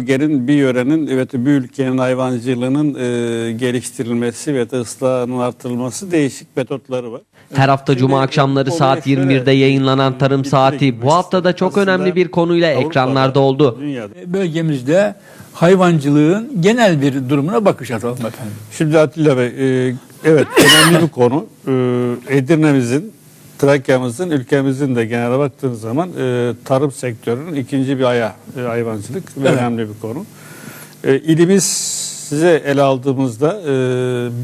bölgenin bir yörenin evet bir ülkenin hayvancılığının e, geliştirilmesi ve de ıslahının artırılması değişik metotları var. Her hafta Şimdi cuma akşamları saat şöyle, 21'de yayınlanan Tarım Saati bu hafta da istedim. çok önemli bir konuyla Avrupa'da, ekranlarda oldu. Dünyada. bölgemizde hayvancılığın genel bir durumuna bakış atalım efendim. Şimdi Atilla Bey, e, evet önemli bir konu. E, Edirne'mizin, Trakya'mızın, ülkemizin de genelde baktığınız zaman e, tarım sektörünün ikinci bir ayağı e, hayvancılık ve Evet. önemli bir konu. E, ilimiz size ele aldığımızda e,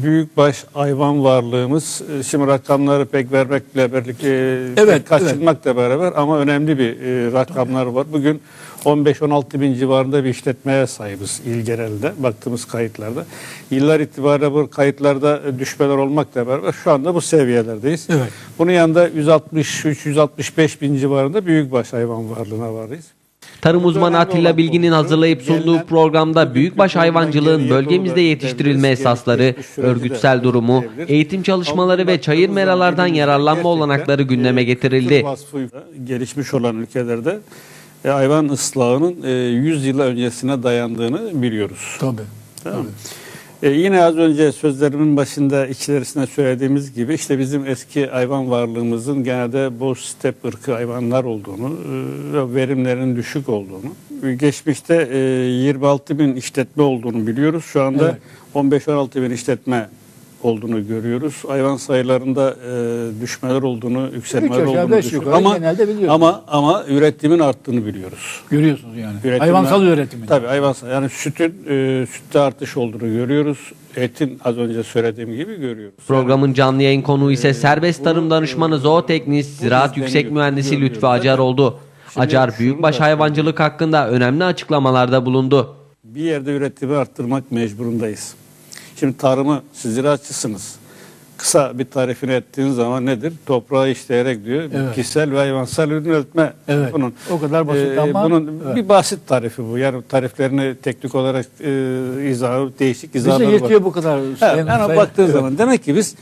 büyükbaş hayvan varlığımız, e, şimdi rakamları pek vermekle birlikte e, Evet, pek kaçırmakla beraber ama önemli bir e, rakamlar var. Bugün 15-16 bin civarında bir işletmeye sahibiz il genelinde baktığımız kayıtlarda. Yıllar itibariyle bu kayıtlarda e, düşmeler olmakla beraber şu anda bu seviyelerdeyiz. Evet. Bunun yanında 163-165 bin civarında büyükbaş hayvan varlığına varız. Tarım uzmanı Atilla Bilgin'in hazırlayıp sunduğu programda büyükbaş hayvancılığın bölgemizde yetiştirilme esasları, örgütsel durumu, eğitim çalışmaları ve çayır meralardan yararlanma olanakları gündeme e, getirildi. kültür vasfıyla gelişmiş olan ülkelerde e, hayvan ıslahının e, 100 yıl öncesine dayandığını biliyoruz. Tabii. Tamam mı? E, yine az önce sözlerimin başında içerisinde söylediğimiz gibi işte bizim eski hayvan varlığımızın genelde boz step ırkı hayvanlar olduğunu e, ve verimlerin düşük olduğunu. E, Geçmişte e, 26 bin işletme olduğunu biliyoruz. Şu anda Evet. 15-16 bin işletme olduğunu görüyoruz. Hayvan sayılarında e, düşmeler olduğunu, yükselmeler Üç aşağı olduğunu beş yukarı Ama genelde biliyoruz. ama ama üretimin arttığını biliyoruz. Görüyorsunuz yani. Üretimde- Hayvansal üretimi. Tabii hayvansal. Yani sütün e, sütte artış olduğunu görüyoruz. Etin az önce söylediğim gibi görüyoruz. Programın canlı yayın konuğu ise serbest tarım bunu, danışmanı e, zooteknist, ziraat yüksek mühendisi. Lütfü Acar oldu. Şimdi Acar büyükbaş hayvancılık hakkında önemli açıklamalarda bulundu. Bir yerde üretimi arttırmak mecburundayız. Şimdi tarımı siz ziraatçısınız. Kısa bir tarifini ettiğiniz zaman nedir? Toprağı işleyerek diyor. Evet. Bitkisel ve hayvansal ürün üretme. Evet. Bunun, O kadar basit e, ama- Bunun Evet. bir basit tarifi bu. Yani tariflerini teknik olarak e, izahı, değişik izahları Bize var. yetiyor bu kadar. Evet, yani sayın- baktığın Evet. zaman demek ki biz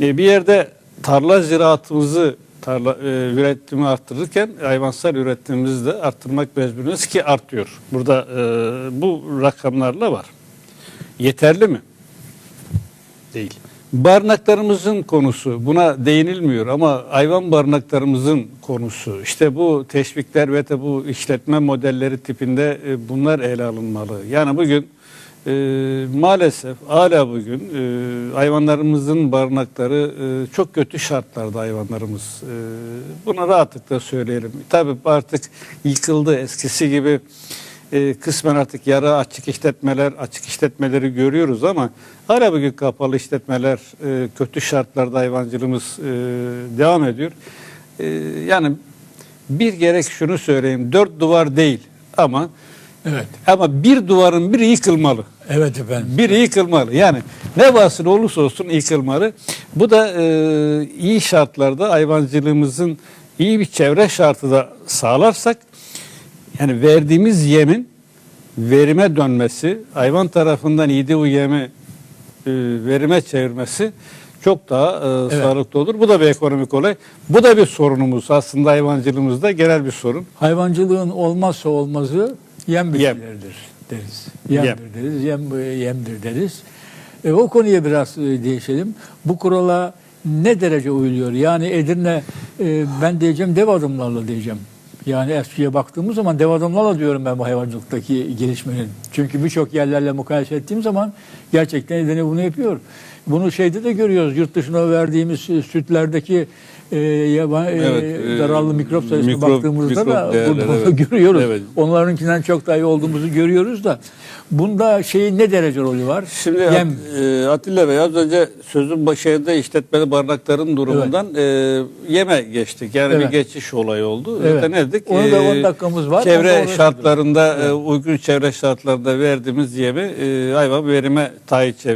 e, bir yerde tarla ziraatımızı tarla e, üretimi arttırırken hayvansal üretimimizi de arttırmak mecburuyuz ki artıyor. Burada e, bu rakamlarla var. Yeterli mi? Değil. Barınaklarımızın konusu buna değinilmiyor ama hayvan barınaklarımızın konusu işte bu teşvikler ve de bu işletme modelleri tipinde e, bunlar ele alınmalı. Yani bugün e, maalesef hala bugün e, hayvanlarımızın barınakları e, çok kötü şartlarda hayvanlarımız. E, bunu rahatlıkla söyleyelim. Tabii artık yıkıldı eskisi gibi e, kısmen artık yara açık işletmeler, açık işletmeleri görüyoruz ama hala bugün kapalı işletmeler, e, kötü şartlarda hayvancılığımız e, devam ediyor. E, yani bir gerek şunu söyleyeyim, dört duvar değil ama Evet. ama bir duvarın biri yıkılmalı. Evet efendim. Biri yıkılmalı. Yani ne vasıta olursa olsun yıkılmalı. Bu da e, iyi şartlarda hayvancılığımızın iyi bir çevre şartı da sağlarsak yani verdiğimiz yemin verime dönmesi, hayvan tarafından yediği o yemi e, verime çevirmesi çok daha e, Evet. sağlıklı olur. Bu da bir ekonomik olay. Bu da bir sorunumuz aslında hayvancılığımızda genel bir sorun. Hayvancılığın olmazsa olmazı yem Yem. bitkileridir deriz. Yemdir Yem. deriz. Yem, yemdir deriz. E, o konuya biraz e, değişelim. Bu kurala ne derece uyuluyor? Yani Edirne e, ben diyeceğim dev adımlarla diyeceğim. Yani eskiye baktığımız zaman dev adımlarla diyorum ben bu hayvancılıktaki gelişmenin. Çünkü birçok yerlerle mukayese ettiğim zaman gerçekten Edirne bunu yapıyor. Bunu şeyde de görüyoruz. Yurt dışına verdiğimiz e, sütlerdeki e, yaban, e, Evet, e, zararlı mikrop sayısına mikrop- baktığımızda da mikrop değerleri, bunu evet. görüyoruz. Evet. Onlarınkinden çok daha iyi olduğumuzu görüyoruz da bunda şeyin ne derece rolü var? Şimdi Yem. At- e, Atilla Bey az önce sözün başında işletmeli barınakların durumundan e, yeme geçtik. Yani Evet. bir geçiş olayı oldu. Evet. Zaten ne dedik? Onu da E, 10 dakikamız var. Çevre da şartlarında, e, uygun çevre şartlarında verdiğimiz yemi e, hayvan verime tayin çevirir.